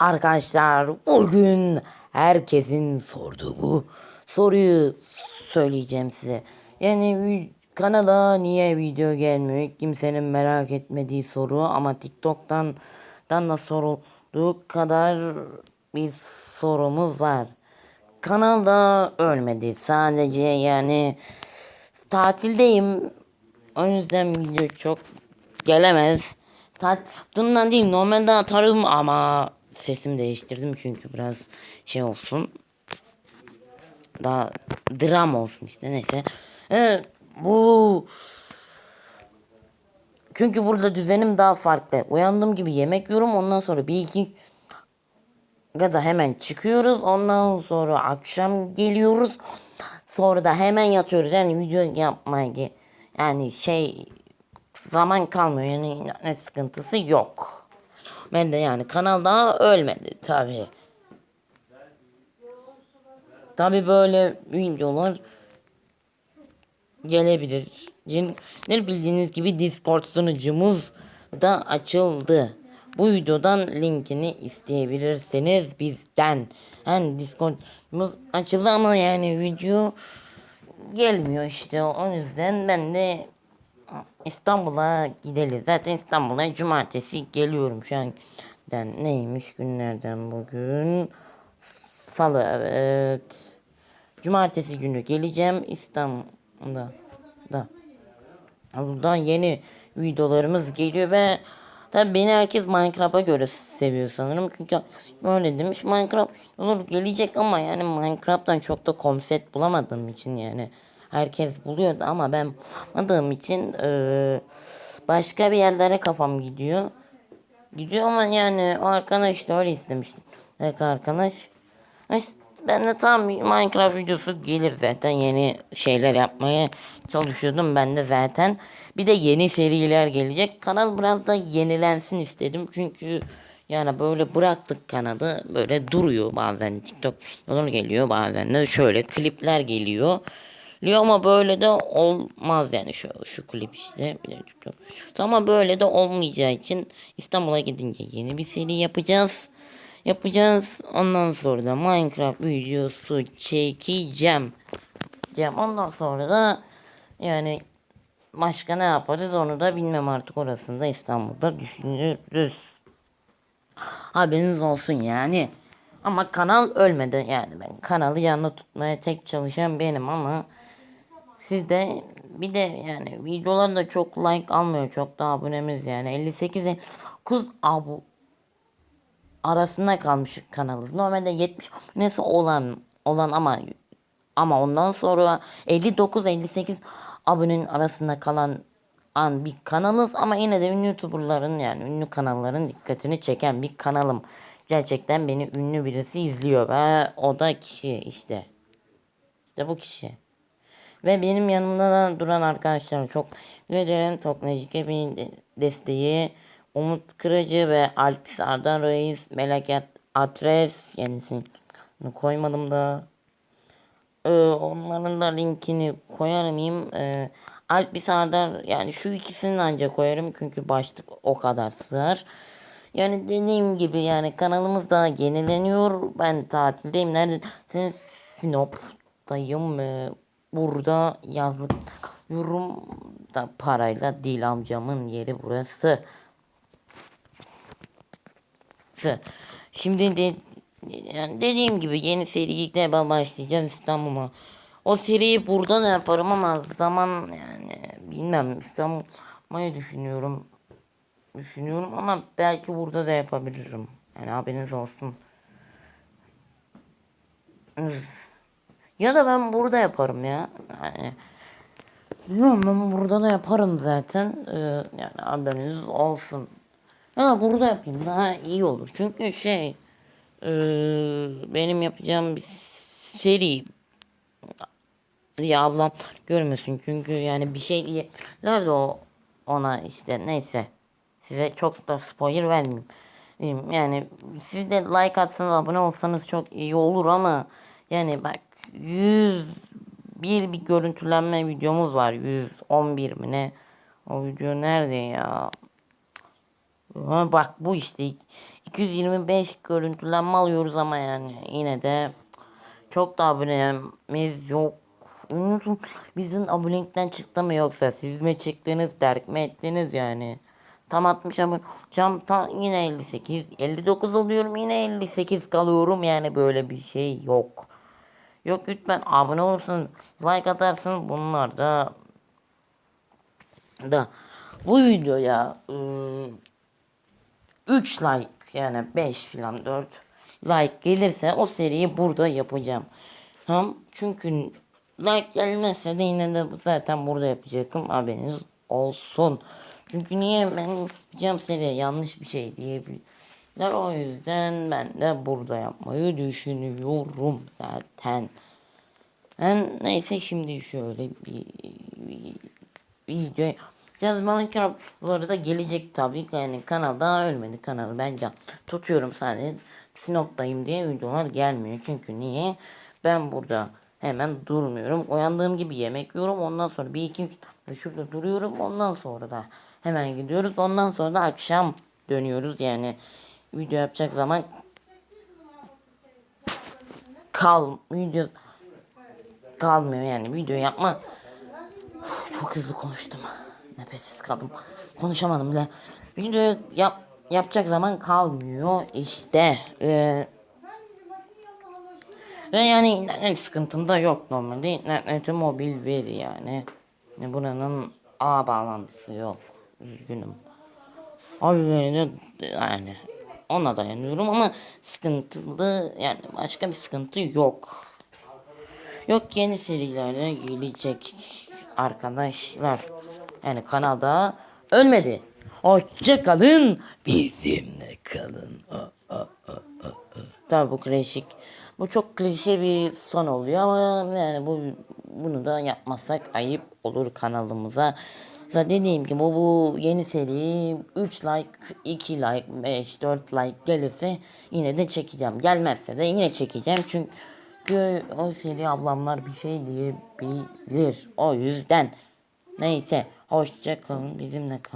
Arkadaşlar bugün herkesin sorduğu bu soruyu söyleyeceğim size. Yani kanala niye video gelmiyor? Kimsenin merak etmediği soru ama TikTok'tan da sorulduğu kadar bir sorumuz var. Kanalda ölmedi. Sadece yani tatildeyim. O yüzden video çok gelemez. Tatlımdan değil normalde atarım ama sesimi değiştirdim çünkü biraz şey olsun. Daha dram olsun işte neyse. Evet, bu çünkü burada düzenim daha farklı. Uyandığım gibi yemek yiyorum ondan sonra bir iki gaza hemen çıkıyoruz. Ondan sonra akşam geliyoruz. Sonra da hemen yatıyoruz. Yani video yapmaya yani şey zaman kalmıyor. Yani internet sıkıntısı yok. Ben de yani kanal daha ölmedi tabi. Tabi böyle videolar gelebilir. Yeni, bildiğiniz gibi Discord sunucumuz da açıldı. Bu videodan linkini isteyebilirsiniz bizden. Yani Discord'umuz açıldı ama yani video gelmiyor işte. O yüzden ben de İstanbul'a gidelim. Zaten İstanbul'a cumartesi geliyorum şu an. Den neymiş günlerden bugün? Salı evet. Cumartesi günü geleceğim İstanbul'da. Da. Buradan yeni videolarımız geliyor ve tabi beni herkes Minecraft'a göre seviyor sanırım. Çünkü öyle demiş Minecraft olur gelecek ama yani Minecraft'tan çok da konsept bulamadığım için yani herkes buluyordu ama ben bulamadığım için eee, başka bir yerlere kafam gidiyor. Gidiyor ama yani o arkadaş da öyle istemişti. Evet arkadaş. İşte ben de tam Minecraft videosu gelir zaten yeni şeyler yapmaya çalışıyordum ben de zaten. Bir de yeni seriler gelecek. Kanal biraz da yenilensin istedim. Çünkü yani böyle bıraktık kanalı böyle duruyor bazen TikTok videolar geliyor bazen de şöyle klipler geliyor. Diyor ama böyle de olmaz yani şu şu klip işte. Ama böyle de olmayacağı için İstanbul'a gidince yeni bir seri yapacağız yapacağız. Ondan sonra da Minecraft videosu çekeceğim. Ondan sonra da yani başka ne yaparız onu da bilmem artık orasında İstanbul'da düşünürüz. Haberiniz olsun yani. Ama kanal ölmedi yani ben kanalı yanında tutmaya tek çalışan benim ama siz de bir de yani videolar da çok like almıyor çok da abonemiz yani 58 9 abu arasında kalmış kanalız. Normalde 70 nesi olan olan ama ama ondan sonra 59-58 abonenin arasında kalan an bir kanalız ama yine de ünlü youtuberların yani ünlü kanalların dikkatini çeken bir kanalım. Gerçekten beni ünlü birisi izliyor ve o da kişi işte. İşte bu kişi. Ve benim yanımda da duran arkadaşlarım çok ederim. Teknolojik bir desteği. Umut Kırıcı ve Alp Sardar Reis, Meleket Adres yenisini koymadım da. Ee, onların da linkini koyarım. Ee, Alp Sardar yani şu ikisini ancak koyarım çünkü başlık o kadar sığar. Yani dediğim gibi yani kanalımız daha yenileniyor. Ben tatildeyim. Neredesiniz? Sinop'tayım. Ee, burada yazlık yorum da parayla değil amcamın yeri burası. Şimdi de yani dediğim gibi yeni seriyle ben başlayacağım İstanbul'a. O seriyi burada da yaparım ama zaman yani bilmem İstanbul'u düşünüyorum. Düşünüyorum ama belki burada da yapabilirim. Yani haberiniz olsun. Üf. Ya da ben burada yaparım ya. Yani Bilmiyorum ben burada da yaparım zaten. Ee, yani haberiniz olsun. Ha burada yapayım daha iyi olur. Çünkü şey e, benim yapacağım bir seri ya ablam görmesin çünkü yani bir şey de o ona işte neyse size çok da spoiler vermeyeyim. Yani siz de like atsanız abone olsanız çok iyi olur ama yani bak 100 bir bir görüntülenme videomuz var 111 mi ne o video nerede ya Ama bak bu işte 225 görüntülenme alıyoruz ama yani yine de çok da abonemiz yok. Unutun bizim abonelikten çıktı mı yoksa siz mi çıktınız terk mi ettiniz yani. Tam 60 abone olacağım tam yine 58 59 oluyorum yine 58 kalıyorum yani böyle bir şey yok. Yok lütfen abone olursun like atarsın bunlar da da bu videoya ıı, 3 like yani 5 filan 4 like gelirse o seriyi burada yapacağım. Tamam çünkü like gelmezse de yine de zaten burada yapacaktım haberiniz olsun. Çünkü niye ben yapacağım seri yanlış bir şey diyebilirler o yüzden ben de burada yapmayı düşünüyorum zaten. Ben neyse şimdi şöyle bir, bir video yapacağız. Minecraft bu arada gelecek tabii ki yani kanalda ölmedi kanalı ben can tutuyorum sadece Sinop'tayım diye videolar gelmiyor. Çünkü niye? Ben burada hemen durmuyorum. Uyandığım gibi yemek yiyorum. Ondan sonra bir iki üç şurada duruyorum. Ondan sonra da hemen gidiyoruz. Ondan sonra da akşam dönüyoruz. Yani video yapacak zaman kal video kalmıyor yani. Video yapma. Çok hızlı konuştum. Nefessiz kaldım. Konuşamadım bile. Video yap yapacak zaman kalmıyor işte. Ee, ve yani internet sıkıntım da yok normalde. İnterneti mobil veri yani. Buranın ağ bağlantısı yok. Üzgünüm. Abi beni de yani ona dayanıyorum ama sıkıntılı yani başka bir sıkıntı yok Yok yeni serilerde gelecek arkadaşlar. Yani kanalda ölmedi. Hoşça kalın. Bizimle kalın. Tabii bu klasik. Bu çok klişe bir son oluyor ama yani bu bunu da yapmazsak ayıp olur kanalımıza. Zaten dediğim gibi bu, bu yeni seri 3 like, 2 like, 5, 4 like gelirse yine de çekeceğim. Gelmezse de yine çekeceğim çünkü o seri ablamlar bir şey diyebilir. O yüzden neyse hoşça kalın bizimle kalın.